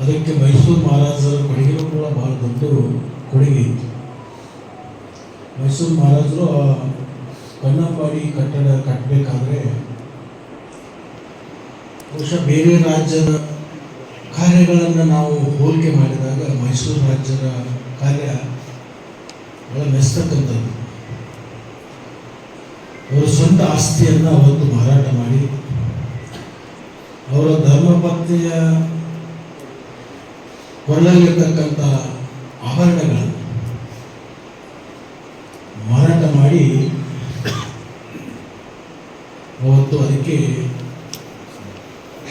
ಅದಕ್ಕೆ ಮೈಸೂರು ಮಹಾರಾಜರ ಕೊಡುಗೆನೂ ಕೂಡ ಬಹಳ ದೊಡ್ಡ ಕೊಡುಗೆ ಇತ್ತು. ಮೈಸೂರು ಮಹಾರಾಜರು ಆ ಕನ್ನಂಬಾಡಿ ಕಟ್ಟಡ ಕಟ್ಟಬೇಕಾದ್ರೆ ಬಹುಶಃ ಬೇರೆ ರಾಜ್ಯದ ಕಾರ್ಯಗಳನ್ನು ನಾವು ಹೋಲಿಕೆ ಮಾಡಿದಾಗ ಮೈಸೂರು ರಾಜ್ಯದ ಕಾರ್ಯ ಬಹಳ ಮೆಸ್ತಕ್ಕಂಥದ್ದು. ಅವರ ಸ್ವಂತ ಆಸ್ತಿಯನ್ನು ಅವತ್ತು ಮಾರಾಟ ಮಾಡಿ, ಅವರ ಧರ್ಮಪತ್ನಿಯ ಕೊಳ್ಳಲಿರ್ತಕ್ಕಂಥ ಆಭರಣಗಳನ್ನು ಮಾರಾಟ ಮಾಡಿ ಅವತ್ತು ಅದಕ್ಕೆ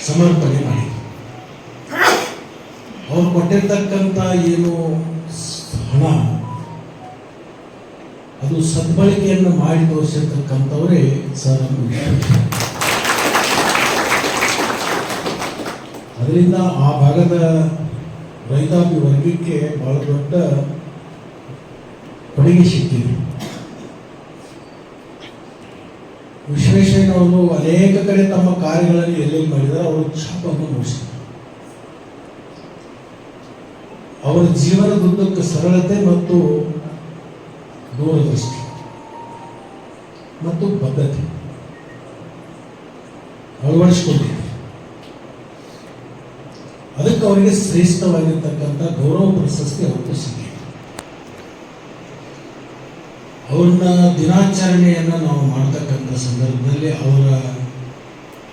ಸಮರ್ಪಣೆ ಮಾಡಿ ಅವ್ರು ಕೊಟ್ಟಿರ್ತಕ್ಕಂಥ ಏನು ಹಣ, ಅದು ಸದ್ಬಳಕೆಯನ್ನು ಮಾಡಿ ತೋರಿಸಿರ್ತಕ್ಕಂಥವರೇ ಸರ್ ಅದರಿಂದ ಆ ಭಾಗದ ರೈತಾಪಿ ವರ್ಗಕ್ಕೆ ಬಹಳ ದೊಡ್ಡ ಕೊಡುಗೆ ಸಿಕ್ಕಿದೆ. ವಿಶ್ವೇಶ್ವರಯ್ಯನವರು ಅನೇಕ ಕಡೆ ತಮ್ಮ ಕಾರ್ಯಗಳಲ್ಲಿ ಎಲ್ಲೆಲ್ಲಿ ಮಾಡಿದ್ರೆ ಅವರು ಛಾಪನ್ನು ಮೂಡಿಸಿದ್ದಾರೆ ಅವರ ಜೀವನದುದ್ದಕ್ಕೆ ಸರಳತೆ ಮತ್ತು ದೂರದೃಷ್ಟಿ ಮತ್ತು ಬದ್ಧತೆ ಅಳವಡಿಸಿಕೊಂಡಿದೆ ಅದಕ್ಕೆ ಅವರಿಗೆ ಶ್ರೇಷ್ಠವಾಗಿರ್ತಕ್ಕಂಥ ಗೌರವ ಪ್ರಶಸ್ತಿ ಅವತ್ತು ಸಿಕ್ಕಿದೆ ಅವ್ರನ್ನ ದಿನಾಚರಣೆಯನ್ನು ನಾವು ಮಾಡ್ತಕ್ಕಂಥ ಸಂದರ್ಭದಲ್ಲಿ ಅವರ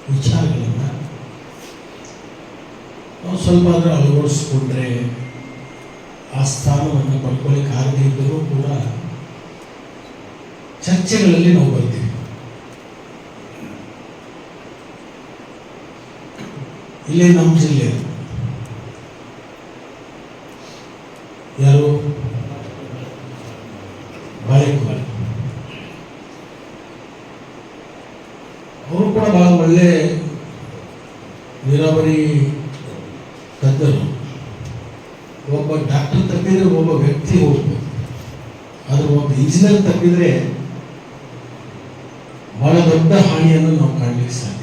ವಿಚಾರಗಳನ್ನು ನಾವು ಸ್ವಲ್ಪ ಆದರೂ ಅಳವಡಿಸ್ಕೊಂಡ್ರೆ ಆ ಸ್ಥಾನವನ್ನು ಪಡ್ಕೊಳ್ಳಿಕ್ಕೆ ಆಗದೇ ಇದ್ದರೂ ಕೂಡ ಚರ್ಚೆಗಳಲ್ಲಿ ನಾವು ಬರ್ತೀವಿ. ಇಲ್ಲೇ ನಮ್ಮ ಜಿಲ್ಲೆ ಬಾಳೆಕೊಳ ಅವರು ಕೂಡ ಬಹಳ ಒಳ್ಳೆ ನೀರಾವರಿ ತಜ್ಞರು. ಒಬ್ಬ ಡಾಕ್ಟರ್ ತಪ್ಪಿದ್ರೆ ಒಬ್ಬ ವ್ಯಕ್ತಿ ಹೋಗ್ಬೋದು ಆದರೆ ಒಬ್ಬ ಇಂಜಿನಿಯರ್ ತಪ್ಪಿದ್ರೆ ಬಹಳ ದೊಡ್ಡ ಹಾನಿಯನ್ನು ನಾವು ಕಾಣಲಿಕ್ಕೆ ಸಾಧ್ಯ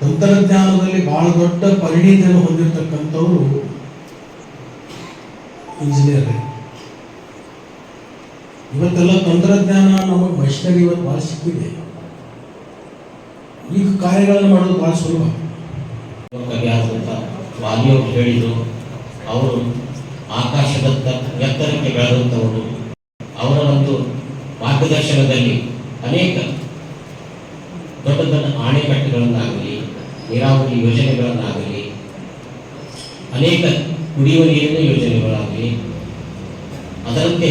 ತಂತ್ರಜ್ಞಾನದಲ್ಲಿ ಬಹಳ ದೊಡ್ಡ ಪರಿಣಿತಿಯನ್ನು ಹೊಂದಿರತಕ್ಕಂಥವರು ಇಂಜಿನಿಯರ್ ಇವತ್ತೆಲ್ಲ ತಂತ್ರಜ್ಞಾನ ನಮಗೆ ಮಷಿನರಿ ಇವತ್ತು ಭಾಳ ಸಿಕ್ಕಿದೆ. ಈಗ ಕಾರ್ಯಗಳನ್ನು ಮಾಡೋದು ಭಾಳ ಸುಲಭ. ವಾಲಿಯವರು ಹೇಳಿದರು, ಅವರು ಆಕಾಶದತ್ತ ಎತ್ತರಕ್ಕೆ ಬೆಳೆದಂಥವರು. ಅವರ ಒಂದು ಮಾರ್ಗದರ್ಶನದಲ್ಲಿ ಅನೇಕ ದೊಡ್ಡ ದೊಡ್ಡ ಅಣೆಕಟ್ಟುಗಳನ್ನಾಗಲಿ ನೀರಾವರಿ ಯೋಜನೆಗಳನ್ನಾಗಲಿ, ಅನೇಕ ಕುಡಿಯುವ ನೀರಿನ ಯೋಜನೆಗಳಾಗಲಿ ಅದರಂತೆ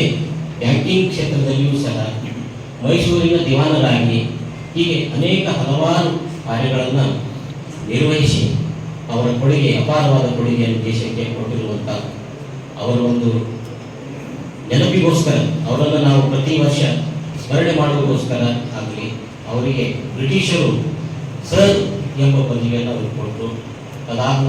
ಬ್ಯಾಂಕಿಂಗ್ ಕ್ಷೇತ್ರದಲ್ಲಿಯೂ ಸಹ ಮೈಸೂರಿನ ದಿವಾನರಾಗಿ ಹೀಗೆ ಅನೇಕ ಹಲವಾರು ಕಾರ್ಯಗಳನ್ನು ನಿರ್ವಹಿಸಿ ಅವರ ಕೊಡುಗೆ, ಅಪಾರವಾದ ಕೊಡುಗೆಯನ್ನು ದೇಶಕ್ಕೆ ಕೊಟ್ಟಿರುವಂಥ ಅವರ ಒಂದು ನೆನಪಿಗೋಸ್ಕರ, ಅವರನ್ನು ನಾವು ಪ್ರತಿ ವರ್ಷ ಸ್ಮರಣೆ ಮಾಡುವುದಕ್ಕೋಸ್ಕರ ಆಗಲಿ ಅವರಿಗೆ ಬ್ರಿಟಿಷರು ಸರ್ ಎಂಬ ಪದವಿಯನ್ನು ಅವರು ಕೊಟ್ಟರು. ಅದಾದ